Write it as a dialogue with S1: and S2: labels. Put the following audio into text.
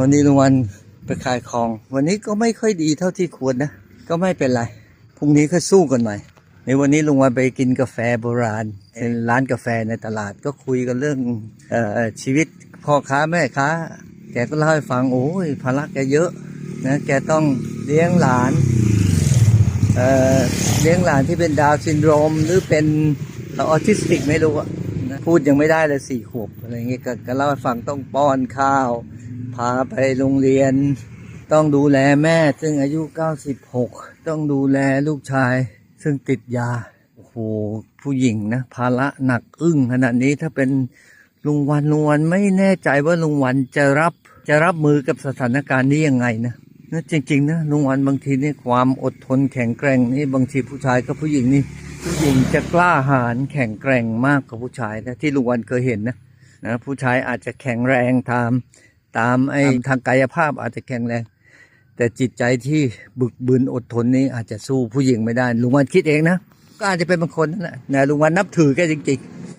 S1: วันนี้ลุงวันไปขายของ วันนี้ก็ไม่ค่อยดีเท่าที่ควรนะ ก็ไม่เป็นไร พรุ่งนี้ก็สู้กันใหม่ ในวันนี้ลุงวันไปกินกาแฟโบราณเป็นร้านกาแฟในตลาดก็คุยกันเรื่องออชีวิตพ่อค้าแม่ค้า แกก็เล่าให้ฟังโอ้ยภาระแกเยอะนะแกต้องเลี้ยงหลานเเลี้ยงหลานที่เป็นดาวซินโดรม หรือเป็นออทิสติกไม่รู้อะพูดยังไม่ได้เลยสี่ขวบอะไรเงี้ยก็เล่าให้ฟังต้องป้อนข้าว พาไปโรงเรียน ต้องดูแลแม่ ซึ่งอายุ 96 ต้องดูแลลูกชาย ซึ่งติดยา โอ้โห ผู้หญิงนะ ภาระหนักอึ้งขนาดนี้ถ้าเป็นลุงวันลุงวันไม่แน่ใจว่าลุงวันจะรับจะรับมือกับสถานการณ์นี้ยังไงนะนะจริงๆนะลุงวันบางทีนี่ความอดทนแข็งแกร่งนี่บางทีผู้ชายกับผู้หญิงนี่ผู้หญิงจะกล้าหาญแข็งแกร่งมากกว่าผู้ชายนะที่ลุงวันเคยเห็นนะนะผู้ชายอาจจะแข็งแรงตาม ตามไอ้ทางกายภาพอาจจะแข็งแรง แต่จิตใจที่บึกบึนอดทนนี้อาจจะสู้ผู้หญิงไม่ได้ ลุงวันคิดเองนะ ก็อาจจะเป็นบางคนนั่นแหละนะลุงวันนับถือแกจริงๆ